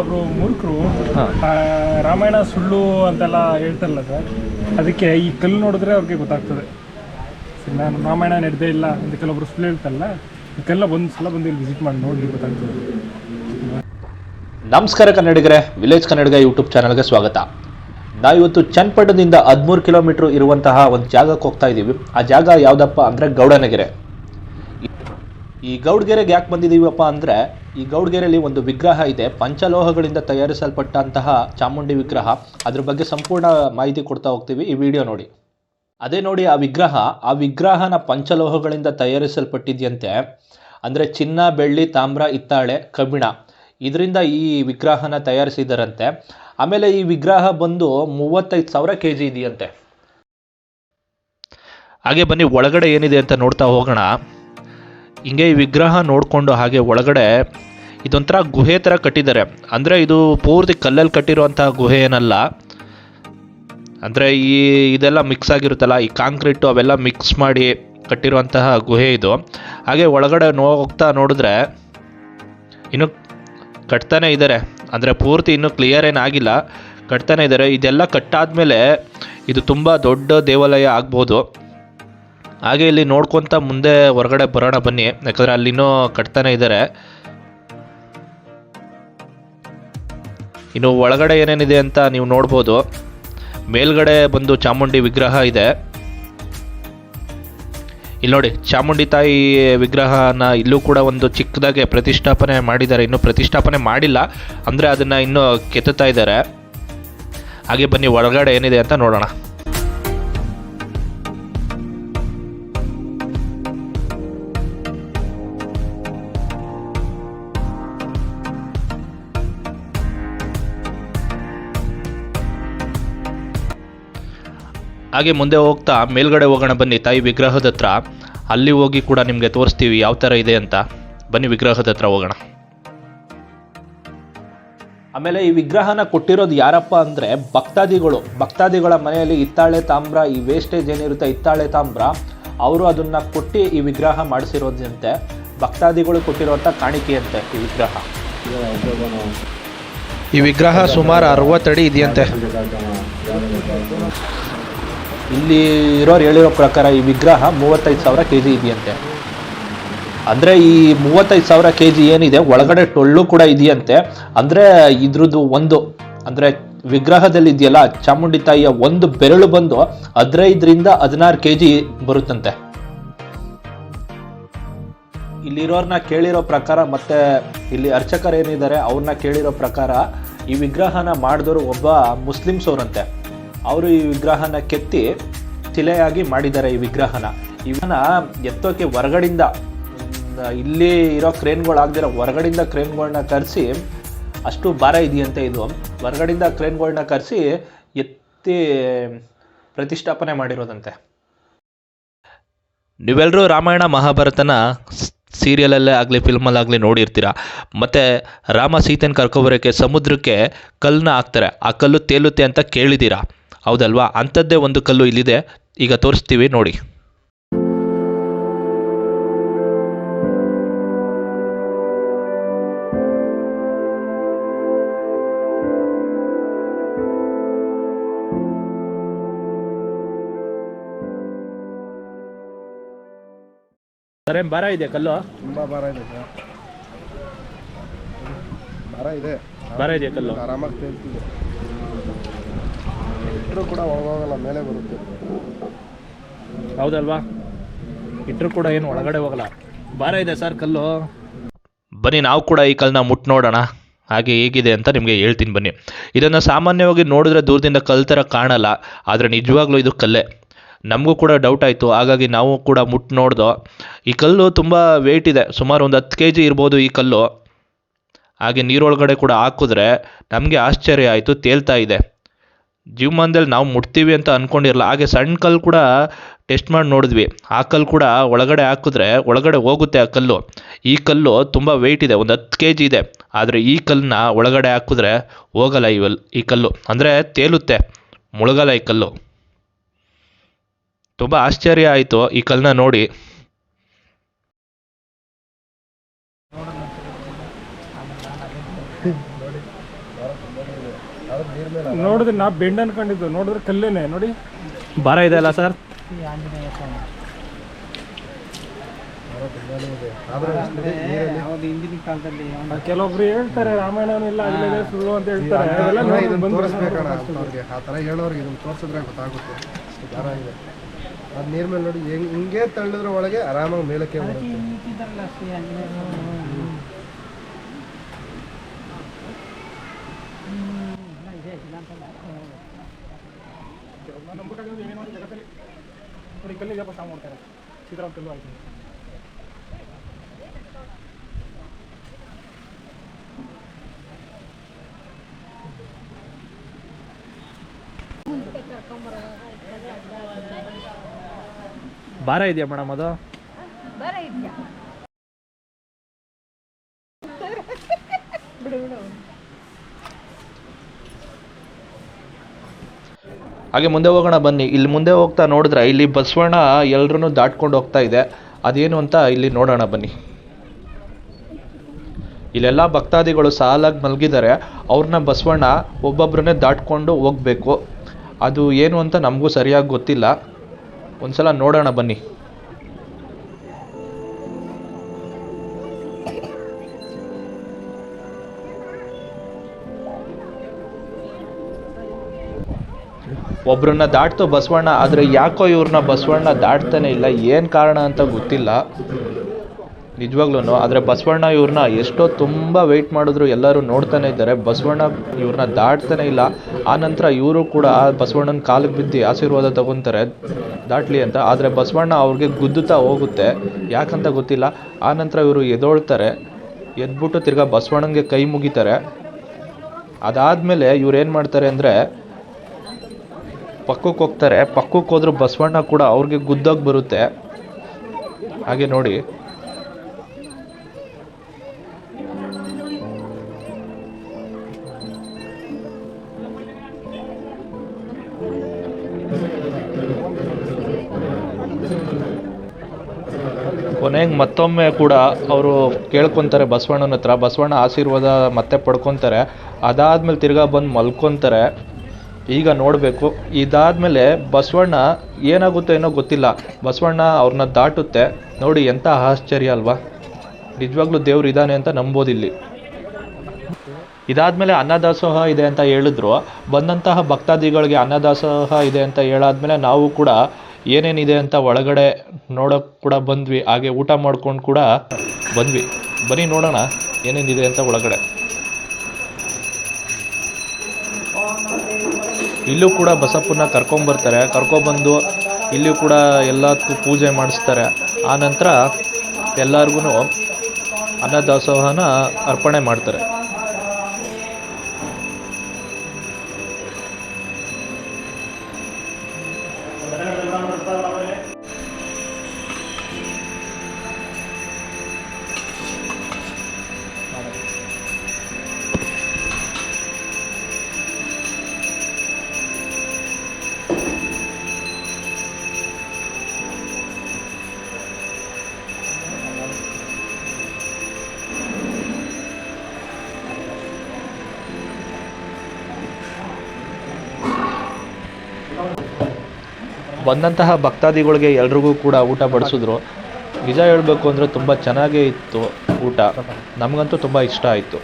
ಒಬ್ರು ಮೂರ್ಖರು ಹಾ. ರಾಮಾಯಣ ಸುಳ್ಳು ಅಂತೆಲ್ಲ ಹೇಳ್ತಾರಲ್ಲ ಸರ್ ಅದಕ್ಕೆ ಈ ಕಲ್ಲು ನೋಡಿದ್ರೆ ಅವ್ರಿಗೆ ಗೊತ್ತಾಗ್ತದೆ. ಸರಿ, ನಾನು ರಾಮಾಯಣ ನಡೆದೇ ಇಲ್ಲ ಅಂತ ಕೆಲವೊಬ್ರು ಸುಳ್ಳು ಹೇಳ್ತಾರಲ್ಲ ಈ ಕಲ್ಲ ಒಂದು ಸಲ ಬಂದು ಇಲ್ಲಿ ವಿಸಿಟ್ ಮಾಡಿ ನೋಡಿ ಗೊತ್ತಾಗ್ತದೆ. ನಮಸ್ಕಾರ ಕನ್ನಡಿಗರೇ ವಿಲೇಜ್ ಕನ್ನಡಿಗ ಯೂಟ್ಯೂಬ್ ಚಾನಲ್ಗೆ ಸ್ವಾಗತ. ನಾವಿವತ್ತು ಚನ್ನಪಟ್ಟಣದಿಂದ ಹದಿಮೂರು ಕಿಲೋಮೀಟ್ರ್ ಇರುವಂತಹ ಒಂದು ಜಾಗಕ್ಕೆ ಹೋಗ್ತಾ ಇದ್ದೀವಿ. ಆ ಜಾಗ ಯಾವುದಪ್ಪ ಅಂದರೆ ಗೌಡನಗೆರೆ. ಈ ಗೌಡ್ಗೆರೆಗೆ ಯಾಕೆ ಬಂದಿದ್ದೀವಪ್ಪ ಅಂದರೆ, ಈ ಗೌಡ್ಗೆರೆಯಲ್ಲಿ ಒಂದು ವಿಗ್ರಹ ಇದೆ. ಪಂಚಲೋಹಗಳಿಂದ ತಯಾರಿಸಲ್ಪಟ್ಟಂತಹ ಚಾಮುಂಡಿ ವಿಗ್ರಹ. ಅದ್ರ ಬಗ್ಗೆ ಸಂಪೂರ್ಣ ಮಾಹಿತಿ ಕೊಡ್ತಾ ಹೋಗ್ತೀವಿ ಈ ವಿಡಿಯೋ ನೋಡಿ. ಅದೇ ನೋಡಿ ಆ ವಿಗ್ರಹ. ಆ ವಿಗ್ರಹನ ಪಂಚಲೋಹಗಳಿಂದ ತಯಾರಿಸಲ್ಪಟ್ಟಿದೆಯಂತೆ, ಅಂದರೆ ಚಿನ್ನ, ಬೆಳ್ಳಿ, ತಾಮ್ರ, ಹಿತ್ತಾಳೆ, ಕಬ್ಬಿಣ. ಇದರಿಂದ ಈ ವಿಗ್ರಹನ ತಯಾರಿಸಿದರಂತೆ. ಆಮೇಲೆ ಈ ವಿಗ್ರಹ ಬಂದು ಮೂವತ್ತೈದು ಸಾವಿರ ಕೆ ಜಿ ಇದೆಯಂತೆ. ಹಾಗೆ ಬನ್ನಿ, ಒಳಗಡೆ ಏನಿದೆ ಅಂತ ನೋಡ್ತಾ ಹೋಗೋಣ. ಹಿಂಗೆ ಈ ವಿಗ್ರಹ ನೋಡಿಕೊಂಡು ಹಾಗೆ ಒಳಗಡೆ ಇದೊಂಥರ ಗುಹೆ ಥರ ಕಟ್ಟಿದ್ದಾರೆ. ಅಂದರೆ ಇದು ಪೂರ್ತಿ ಕಲ್ಲಲ್ಲಿ ಕಟ್ಟಿರುವಂಥ ಗುಹೆ ಏನಲ್ಲ. ಅಂದರೆ ಈ ಇದೆಲ್ಲ ಮಿಕ್ಸ್ ಆಗಿರುತ್ತಲ್ಲ, ಈ ಕಾಂಕ್ರೀಟು ಅವೆಲ್ಲ ಮಿಕ್ಸ್ ಮಾಡಿ ಕಟ್ಟಿರುವಂತಹ ಗುಹೆ ಇದು. ಹಾಗೆ ಒಳಗಡೆ ನೋ ಹೋಗ್ತಾ ನೋಡಿದ್ರೆ ಇನ್ನು ಕಟ್ತಾನೆ ಇದ್ದಾರೆ. ಅಂದರೆ ಪೂರ್ತಿ ಇನ್ನೂ ಕ್ಲಿಯರ್ ಏನಾಗಿಲ್ಲ ಕಟ್ತಾನೆ ಇದ್ದಾರೆ. ಇದೆಲ್ಲ ಕಟ್ಟಾದ್ಮೇಲೆ ಇದು ತುಂಬ ದೊಡ್ಡ ದೇವಾಲಯ ಆಗ್ಬೋದು. ಹಾಗೆ ಇಲ್ಲಿ ನೋಡ್ಕೊತ ಮುಂದೆ ಹೊರಗಡೆ ಬರೋಣ ಬನ್ನಿ. ಯಾಕಂದರೆ ಅಲ್ಲಿನೂ ಕಟ್ತಾನೆ ಇದ್ದಾರೆ ಇನ್ನು ಒಳಗಡೆ ಏನೇನಿದೆ ಅಂತ ನೀವು ನೋಡ್ಬೋದು. ಮೇಲ್ಗಡೆ ಬಂದು ಚಾಮುಂಡಿ ವಿಗ್ರಹ ಇದೆ. ಇಲ್ಲಿ ನೋಡಿ, ಚಾಮುಂಡಿ ತಾಯಿ ವಿಗ್ರಹನ ಇಲ್ಲೂ ಕೂಡ ಒಂದು ಚಿಕ್ಕದಾಗೆ ಪ್ರತಿಷ್ಠಾಪನೆ ಮಾಡಿದ್ದಾರೆ. ಇನ್ನು ಪ್ರತಿಷ್ಠಾಪನೆ ಮಾಡಿಲ್ಲ, ಅಂದರೆ ಅದನ್ನು ಇನ್ನೂ ಕೆತ್ತುತ್ತಾ ಇದ್ದಾರೆ. ಹಾಗೆ ಬನ್ನಿ, ಒಳಗಡೆ ಏನಿದೆ ಅಂತ ನೋಡೋಣ. ಹಾಗೆ ಮುಂದೆ ಹೋಗ್ತಾ ಮೇಲ್ಗಡೆ ಹೋಗೋಣ ಬನ್ನಿ. ತಾಯಿ ವಿಗ್ರಹದ ಹತ್ರ. ಅಲ್ಲಿ ಹೋಗಿ ಕೂಡ ನಿಮಗೆ ತೋರಿಸ್ತೀವಿ ಯಾವ ಥರ ಇದೆ ಅಂತ. ಬನ್ನಿ ವಿಗ್ರಹದ ಹತ್ರ ಹೋಗೋಣ. ಆಮೇಲೆ ಈ ವಿಗ್ರಹನ ಕೊಟ್ಟಿರೋದು ಯಾರಪ್ಪ ಅಂದರೆ ಭಕ್ತಾದಿಗಳು. ಭಕ್ತಾದಿಗಳ ಮನೆಯಲ್ಲಿ ಹಿತ್ತಾಳೆ ತಾಮ್ರ ಈ ವೇಸ್ಟೇಜ್ ಏನಿರುತ್ತೆ ಹಿತ್ತಾಳೆ ತಾಮ್ರ ಅವರು ಅದನ್ನ ಕೊಟ್ಟು ಈ ವಿಗ್ರಹ ಮಾಡಿಸಿರೋದಂತೆ ಭಕ್ತಾದಿಗಳು ಕೊಟ್ಟಿರುವಂಥ ಕಾಣಿಕೆಯಂತೆ ಈ ವಿಗ್ರಹ. ಈ ವಿಗ್ರಹ ಸುಮಾರು ಅರವತ್ತಡಿ ಇದೆಯಂತೆ. ಇಲ್ಲಿ ಇರೋರು ಹೇಳಿರೋ ಪ್ರಕಾರ ಈ ವಿಗ್ರಹ ಮೂವತ್ತೈದು ಸಾವಿರ ಕೆ ಜಿ ಇದೆಯಂತೆ. ಅಂದರೆ ಈ ಮೂವತ್ತೈದು ಸಾವಿರ ಕೆ ಜಿ ಏನಿದೆ, ಒಳಗಡೆ ಟೊಳ್ಳು ಕೂಡ ಇದೆಯಂತೆ. ಅಂದರೆ ಇದ್ರದ್ದು ಒಂದು, ಅಂದರೆ ವಿಗ್ರಹದಲ್ಲಿ ಇದೆಯಲ್ಲ ಚಾಮುಂಡಿ ತಾಯಿಯ ಒಂದು ಬೆರಳು ಬಂದು ಹದಿನೈದರಿಂದ ಹದಿನಾರು ಕೆ ಜಿ ಬರುತ್ತಂತೆ. ಇಲ್ಲಿರೋರ್ನ ಕೇಳಿರೋ ಪ್ರಕಾರ ಮತ್ತೆ ಇಲ್ಲಿ ಅರ್ಚಕರು ಏನಿದ್ದಾರೆ, ಅವ್ರನ್ನ ಕೇಳಿರೋ ಪ್ರಕಾರ ಈ ವಿಗ್ರಹನ ಮಾಡಿದವರು ಒಬ್ಬ ಮುಸ್ಲಿಮ್ಸ್ ಅವರಂತೆ. ಅವರು ಈ ವಿಗ್ರಹನ ಕೆತ್ತಿ ಶಿಲೆಯಾಗಿ ಮಾಡಿದ್ದಾರೆ ಈ ವಿಗ್ರಹನ. ಇವನ ಎತ್ತೋಕೆ ಹೊರಗಡಿಂದ ಇಲ್ಲಿ ಇರೋ ಕ್ರೇನ್ಗಳು ಆಗದಿರೋ ಹೊರಗಡಿಂದ ಕ್ರೇನ್ಗಳನ್ನ ಕರೆಸಿ, ಅಷ್ಟು ಭಾರ ಇದೆಯಂತೆ ಇದು. ಹೊರಗಡಿಂದ ಕ್ರೇನ್ಗಳನ್ನ ಕರೆಸಿ ಎತ್ತಿ ಪ್ರತಿಷ್ಠಾಪನೆ ಮಾಡಿರೋದಂತೆ. ನೀವೆಲ್ಲರೂ ರಾಮಾಯಣ ಮಹಾಭಾರತನ ಸೀರಿಯಲಲ್ಲೇ ಆಗಲಿ ಫಿಲ್ಮಲ್ಲಾಗಲಿ ನೋಡಿರ್ತೀರ? ಮತ್ತು ರಾಮ ಸೀತೆನ ಕರ್ಕೊಬರೋಕ್ಕೆ ಸಮುದ್ರಕ್ಕೆ ಕಲ್ಲನ್ನ ಹಾಕ್ತಾರೆ. ಆ ಕಲ್ಲು ತೇಲುತ್ತೆ ಅಂತ ಕೇಳಿದ್ದೀರಾ ಹೌದಲ್ವಾ? ಅಂಥದ್ದೇ ಒಂದು ಕಲ್ಲು ಇಲ್ಲಿದೆ. ಈಗ ತೋರಿಸ್ತೀವಿ ನೋಡಿ. ಸರ್ ಭಾರ ಇದೆ ಕಲ್ಲು? ತುಂಬ ಭಾರ ಇದೆ ಸರ್. ಭಾರ ಇದೆ. ಭಾರ ಇದೆ ಕಲ್ಲು? ಆರಾಮಾಗಿ ತೇಲ್ತಿದೆ. ಇಟ್ಟರು ಕೂಡ ಒಳಗೋಗಲ್ಲ ಮೇಲೆ ಬರುತ್ತೆ. ಹೌದಲ್ವಾ? ಇಟ್ಟರು ಕೂಡ ಏನು ಒಳಗಡೆ ಹೋಗಲ್ಲ. ಭಾರ ಇದೆ ಸರ್ ಕಲ್ಲು. ಬನ್ನಿ ನಾವು ಕೂಡ ಈ ಕಲ್ಲನ್ನ ಮುಟ್ ನೋಡೋಣ. ಹಾಗೆ ಹೇಗಿದೆ ಅಂತ ನಿಮಗೆ ಹೇಳ್ತೀನಿ ಬನ್ನಿ. ಇದನ್ನು ಸಾಮಾನ್ಯವಾಗಿ ನೋಡಿದ್ರೆ ದೂರದಿಂದ ಕಲ್ ಥರ ಕಾಣಲ್ಲ ಆದರೆ ನಿಜವಾಗ್ಲೂ ಇದು ಕಲ್ಲೇ. ನಮಗೂ ಕೂಡ ಡೌಟ್ ಆಯಿತು ಹಾಗಾಗಿ ನಾವು ಕೂಡ ಮುಟ್ ನೋಡ್ದೋ. ಈ ಕಲ್ಲು ತುಂಬ ವೆಯ್ಟ್ ಇದೆ ಸುಮಾರು ಒಂದು ಹತ್ತು ಕೆ ಜಿ ಇರ್ಬೋದು ಈ ಕಲ್ಲು. ಹಾಗೆ ನೀರೊಳಗಡೆ ಕೂಡ ಹಾಕಿದ್ರೆ ನಮಗೆ ಆಶ್ಚರ್ಯ ಆಯಿತು ತೇಲ್ತಾ ಇದೆ. ಜೀವಮಾನದಲ್ಲಿ ನಾವು ಮುಟ್ತೀವಿ ಅಂತ ಅಂದ್ಕೊಂಡಿರಲ್ಲ ಹಾಗೆ ಸಣ್ಣ ಕಲ್ಲು ಕೂಡ ಟೆಸ್ಟ್ ಮಾಡಿ ನೋಡಿದ್ವಿ. ಆ ಕಲ್ಲು ಕೂಡ ಒಳಗಡೆ ಹಾಕಿದ್ರೆ, ಒಳಗಡೆ ಹೋಗುತ್ತೆ ಆ ಕಲ್ಲು. ಈ ಕಲ್ಲು ತುಂಬ ವೆಯ್ಟ್ ಇದೆ, ಒಂದು ಹತ್ತು ಕೆ ಜಿ ಇದೆ. ಆದರೆ ಈ ಕಲ್ಲನ್ನ ಒಳಗಡೆ ಹಾಕಿದ್ರೆ ಹೋಗಲ್ಲ ಇವಲ್ ಈ ಕಲ್ಲು. ಅಂದರೆ ತೇಲುತ್ತೆ, ಮುಳುಗಲ್ಲ ಈ ಕಲ್ಲು. ತುಂಬ ಆಶ್ಚರ್ಯ ಆಯಿತು ಈ ಕಲ್ಲನ್ನ ನೋಡಿ. ನೋಡಿದ್ರೆ ನಾ ಬೆಂಡ್ ಅನ್ಕೊಂಡಿದ್ದು ನೋಡಿದ್ರೆ ಕಲ್ಲೇನೆ. ನೋಡಿ. ಭಾರ ಇದೆ ಅಲ್ಲ ಸರ್? ಕೆಲವೊಬ್ರು ಹೇಳ್ತಾರೆ ರಾಮಾಯಣ ಇಲ್ಲ ಅಲ್ಲಿದೆ ಸುಳ್ಳು ಅಂತ ಹೇಳ್ತಾರೆ. ಅದೆಲ್ಲ ಅಣ್ಣ, ನೋಡಿ ಇದನ್ನ ತೋರಿಸ್ಬೇಕಣ್ಣ ಅವ್ರಿಗೆ. ಆ ಥರ ಹೇಳೋರಿಗೆ ಇದನ್ನ ತೋರಿಸಿದ್ರೆ ಗೊತ್ತಾಗುತ್ತೆ. ಅಷ್ಟು ಭಾರ ಇದೆ. ಅದು ನೀರ್ ಮೇಲೆ ನೋಡಿ ಹೆಂಗೆ ಹಿಂಗೆ ತಳ್ಳಿದ್ರ ಒಳಗೆ ಆರಾಮಾಗಿ ಮೇಲಕ್ಕೆ ಬರುತ್ತೆ ನೋಡಿ ಕಲ್ಲಿಗೆ ಪಾಠ ಮಾಡ್ತಾರೆ ಸೀತಾರಾಮ್ ಕಲ್ಲು ಆಯ್ತು ಭಾರ ಇದೆಯಾ? ಮೇಡಮ್ ಅದು ಬಿಡು ಬಿಡು. ಹಾಗೆ ಮುಂದೆ ಹೋಗೋಣ ಬನ್ನಿ. ಇಲ್ಲಿ ಮುಂದೆ ಹೋಗ್ತಾ ನೋಡಿದ್ರೆ ಇಲ್ಲಿ ಬಸವಣ್ಣ ಎಲ್ರೂ ದಾಟ್ಕೊಂಡು ಹೋಗ್ತಾ ಇದೆ. ಅದೇನು ಅಂತ ಇಲ್ಲಿ ನೋಡೋಣ ಬನ್ನಿ. ಇಲ್ಲೆಲ್ಲ ಭಕ್ತಾದಿಗಳು ಸಾಲಾಗಿ ಮಲಗಿದ್ದಾರೆ. ಅವ್ರನ್ನ ಬಸವಣ್ಣ ಒಬ್ಬೊಬ್ಬರನ್ನೇ ದಾಟ್ಕೊಂಡು ಹೋಗ್ಬೇಕು. ಅದು ಏನು ಅಂತ ನಮಗೂ ಸರಿಯಾಗಿ ಗೊತ್ತಿಲ್ಲ. ಒಂದ್ಸಲ ನೋಡೋಣ ಬನ್ನಿ. ಒಬ್ರನ್ನ ದಾಟ್ತು ಬಸವಣ್ಣ, ಆದರೆ ಯಾಕೋ ಇವ್ರನ್ನ ಬಸವಣ್ಣ ದಾಟ್ತಾನೆ ಇಲ್ಲ? ಏನು ಕಾರಣ ಅಂತ ಗೊತ್ತಿಲ್ಲ. ನಿಜವಾಗ್ಲೂ ಆದರೆ ಬಸವಣ್ಣ ಇವ್ರನ್ನ ಎಷ್ಟೋ ತುಂಬ ವೆಯ್ಟ್ ಮಾಡಿದ್ರು, ಎಲ್ಲರೂ ನೋಡ್ತಾನೆ ಇದ್ದಾರೆ. ಬಸವಣ್ಣ ಇವ್ರನ್ನ ದಾಟ್ತಾನೆ ಇಲ್ಲ. ಆ ನಂತರ ಇವರು ಕೂಡ ಬಸವಣ್ಣನ ಕಾಲಿಗೆ ಬಿದ್ದು ಆಶೀರ್ವಾದ ತಗೊತಾರೆ. ದಾಟ್ಲಿ ಅಂತ. ಆದರೆ ಬಸವಣ್ಣ ಅವ್ರಿಗೆ ಗುದ್ದುತ್ತಾ ಹೋಗುತ್ತೆ. ಯಾಕಂತ ಗೊತ್ತಿಲ್ಲ. ಆ ನಂತರ ಇವರು ಎದೊಳ್ತಾರೆ. ಎದ್ಬಿಟ್ಟು ತಿರ್ಗಾ ಬಸವಣ್ಣನಿಗೆ ಕೈ ಮುಗಿತಾರೆ. ಅದಾದಮೇಲೆ ಇವ್ರು ಏನು ಮಾಡ್ತಾರೆ ಅಂದರೆ ಪಕ್ಕಕ್ಕೆ ಹೋಗ್ತಾರೆ, ಪಕ್ಕಕ್ಕೆ ಹೋದ್ರೆ ಬಸವಣ್ಣ ಕೂಡ ಅವ್ರಿಗೆ ಗುದ್ದಾಗಿ ಬರುತ್ತೆ. ಹಾಗೆ ನೋಡಿ. ಕೊನೆಗೆ ಮತ್ತೊಮ್ಮೆ ಕೂಡ ಅವರು ಕೇಳ್ಕೊತಾರೆ ಬಸವಣ್ಣನ ಹತ್ರ. ಬಸವಣ್ಣ ಆಶೀರ್ವಾದ ಮತ್ತೆ ಪಡ್ಕೊತಾರೆ. ಅದಾದ್ಮೇಲೆ ತಿರ್ಗಾ ಬಂದು ಮಲ್ಕೊತಾರೆ. ಈಗ ನೋಡಬೇಕು. ಇದಾದ್ಮೇಲೆ ಬಸವಣ್ಣ ಏನಾಗುತ್ತೆ ಏನೋ ಗೊತ್ತಿಲ್ಲ. ಬಸವಣ್ಣ ಅವ್ರನ್ನ ದಾಟುತ್ತೆ. ನೋಡಿ ಎಂಥ ಆಶ್ಚರ್ಯ ಅಲ್ವಾ. ನಿಜವಾಗ್ಲೂ ದೇವ್ರು ಇದ್ದಾನೆ ಅಂತ ನಂಬೋದಿಲ್ಲಿ ಇದಾದಮೇಲೆ ಅನ್ನದಾಸೋಹ ಇದೆ ಅಂತ ಹೇಳಿದ್ರು. ಬಂದಂತಹ ಭಕ್ತಾದಿಗಳಿಗೆ ಅನ್ನದಾಸೋಹ ಇದೆ ಅಂತ ಹೇಳಾದ್ಮೇಲೆ ನಾವು ಕೂಡ ಏನೇನಿದೆ ಅಂತ ಒಳಗಡೆ ನೋಡೋಕೆ ಕೂಡ ಬಂದ್ವಿ. ಹಾಗೆ ಊಟ ಮಾಡ್ಕೊಂಡು ಕೂಡ ಬಂದ್ವಿ. ಬನ್ನಿ ನೋಡೋಣ ಏನೇನಿದೆ ಅಂತ ಒಳಗಡೆ. ಇಲ್ಲೂ ಕೂಡ ಬಸಪ್ಪನ ಕರ್ಕೊಂಬರ್ತಾರೆ ಕರ್ಕೊಬಂದು ಇಲ್ಲಿ ಕೂಡ ಎಲ್ಲದಕ್ಕೂ ಪೂಜೆ ಮಾಡಿಸ್ತಾರೆ. ಆ ನಂತರ ಎಲ್ಲರಿಗೂ ಅನ್ನದಾಸೋಹನ ಅರ್ಪಣೆ ಮಾಡ್ತಾರೆ. ಬಂದಂತಹ ಭಕ್ತಾದಿಗಳಿಗೆ ಎಲ್ರಿಗೂ ಕೂಡ ಊಟ ಬಡಿಸಿದ್ರು. ನಿಜ ಹೇಳಬೇಕು ಅಂದರೆ ತುಂಬ ಚೆನ್ನಾಗೇ ಇತ್ತು ಊಟ. ನಮಗಂತೂ ತುಂಬ ಇಷ್ಟ ಆಯಿತು.